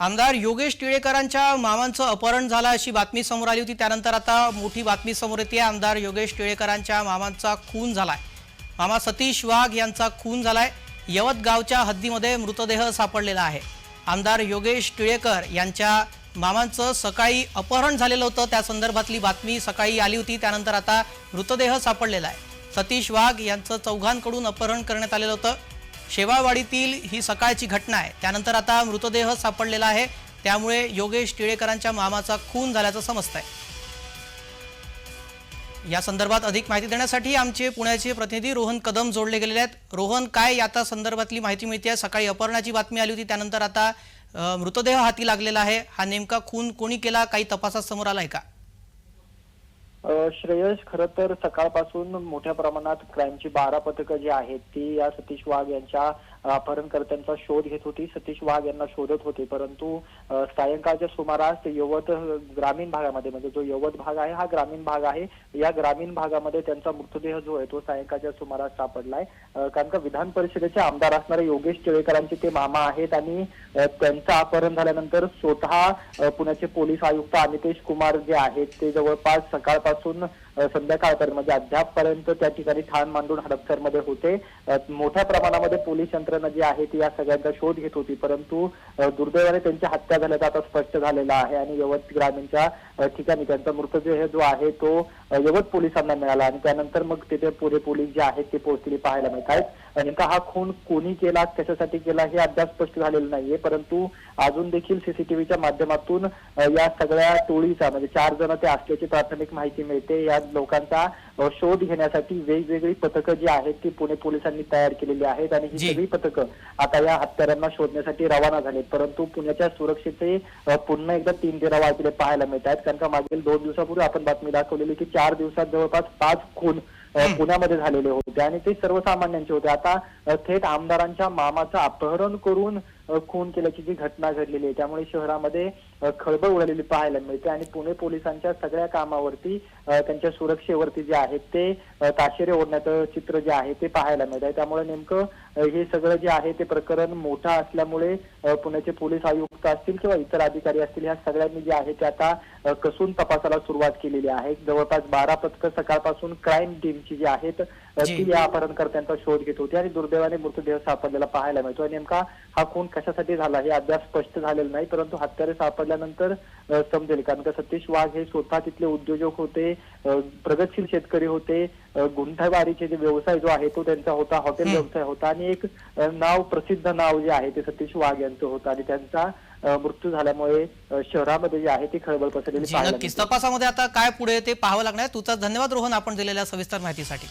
आमदार योगेश टिळेकरांच्या मामांचं अपहरण झालं अशी बातमी समोर आली होती. त्यानंतर आता मोठी बातमी समोर येते. आमदार योगेश टिळेकरांच्या मामांचा खून झालाय. मामा सतीश वाघ यांचा खून झालाय. यवतगावच्या हद्दीमध्ये मृतदेह सापडलेला आहे. आमदार योगेश टिळेकर यांच्या मामांचं सकाळी अपहरण झालेलं होतं. त्या संदर्भातली बातमी सकाळी आली होती. त्यानंतर आता मृतदेह सापडलेला आहे. सतीश वाघ यांचं चौघांकडून अपहरण करण्यात आलेलं होतं. शेवाळवाडीतील ही सकाळची घटना आहे. त्यानंतर आता मृतदेह सापडलेला आहे. त्यामुळे योगेश टिळेकरांच्या मामाचा खून झाल्याचं समजत आहे या संदर्भात अधिक माहिती देण्यासाठी आमचे पुण्याचे प्रतिनिधी रोहन कदम जोडले गेलेले आहेत. रोहन काय आता संदर्भातली माहिती मिळते सकाळी अपहरणाची बातमी आली होती. त्यानंतर आता मृतदेह हाती लागलेला आहे. हा नेमका खून कोणी केला? काही तपासात समोर आलाय का? श्रेयस खरं तर सकाळपासून मोठ्या प्रमाणात क्राईमची बारा पथकं जी आहेत ती या सतीश वाघ यांच्या अपहरणकर्त्यांचा शोध घेत होती. सतीश वाघ यांना शोधत होते परंतु सायंकाळच्या सुमारास यवत ग्रामीण भागामध्ये म्हणजे जो यवत भाग आहे हा ग्रामीण भाग आहे. या ग्रामीण भागामध्ये त्यांचा मृतदेह जो आहे तो सायंकाळच्या सुमारास सापडलाय. कारण का विधान परिषदेचे आमदार असणारे योगेश टिळेकरांचे ते मामा आहेत आणि त्यांचं अपहरण झाल्यानंतर स्वतः पुण्याचे पोलीस आयुक्त अमितेश कुमार जे आहेत ते जवळपास सकाळपासून सकाळपासून संध्याकाळपर्यंत म्हणजे अद्यापपर्यंत त्या ठिकाणी ठाण मांडून हडपसरमध्ये होते. मोठ्या प्रमाणामध्ये पोलीस यंत्रणा जी आहे ती या सगळ्यांचा शोध घेत होती. परंतु दुर्दैवाने त्यांची हत्या झाल्याचं आता स्पष्ट झालेलं आहे आणि यवत ग्रामीणच्या ठिकाणी त्यांचा मृतदेह जो आहे तो यवत पोलिसांना मिळाला आणि त्यानंतर मग तिथे पुढे पोलीस जे आहेत ते पोहोचले पाहायला मिळत आहेत. नेमका हा खून कोणी केला कशासाठी केला हे अद्याप स्पष्ट झालेलं नाहीये. परंतु अजून देखील सीसीटीव्हीच्या माध्यमातून या सगळ्या टोळीचा म्हणजे चार जण ते असल्याची प्राथमिक माहिती मिळते. या लोकांचा शोध घेण्यासाठी वेगवेगळी पथकं जी आहेत ती पुणे पोलिसांनी तयार केलेली आहेत. आणि ही. सगळी पथकं आता या हत्यारांना शोधण्यासाठी रवाना झालेत. परंतु पुण्याच्या सुरक्षेचे पुन्हा एकदा तीन तेरा वाजले पाहायला मिळत आहेत कारण का मागील दोन दिवसापूर्वी आपण बातमी दाखवलेली की चार दिवसात जवळपास पाच खून पुण्यामध्ये झालेले होते आणि ते सर्वसामान्यांचे होते. आता थेट आमदारांच्या मामाचं अपहरण करून खून केल्याची जी घटना घडलेली आहे त्यामुळे शहरामध्ये खळबळ उडालेली पाहायला मिळते आणि पुणे पोलिसांच्या सगळ्या कामावरती त्यांच्या सुरक्षेवरती जे आहेत ते ताशेरे ओढण्याचं चित्र जे आहे ते पाहायला मिळत आहे त्यामुळे नेमकं हे सगळं जे आहे ते प्रकरण मोठं असल्यामुळे पुण्याचे पोलीस आयुक्त असतील किंवा इतर अधिकारी असतील ह्या सगळ्यांनी जे आहे ते आता कसून तपासाला सुरुवात केलेली आहे जवळपास बारा पथकं सकाळपासून क्राईम टीमची जी आहेत. ती या अपहरणकर्त्यांचा शोध घेत होती आणि दुर्दैवाने मृतदेह सापडलेला पाहायला मिळतो आणि नेमका हा खून कशासाठी झाला हे अद्याप स्पष्ट झालेलं नाही परंतु हत्यारे सापडल्यानंतर समजेल. कारण का सतीश वाघ हे स्वतः तिथले उद्योजक होते प्रगतशील शेतकरी होते अ, गुंठेवारीचे जे व्यवसाय जो आहे तो त्यांचा होता हॉटेल. व्यवसाय होता आणि एक नाव प्रसिद्ध नाव जे आहे ते सतीश वाघ यांचं होतं. आणि त्यांचा मृत्यू झाल्यामुळे शहरामध्ये जे आहे ती खळबळ पसरलेली. तपासामध्ये आता काय पुढे ते पाहावं लागणार तुझा धन्यवाद रोहन आपण दिलेल्या सविस्तर माहितीसाठी.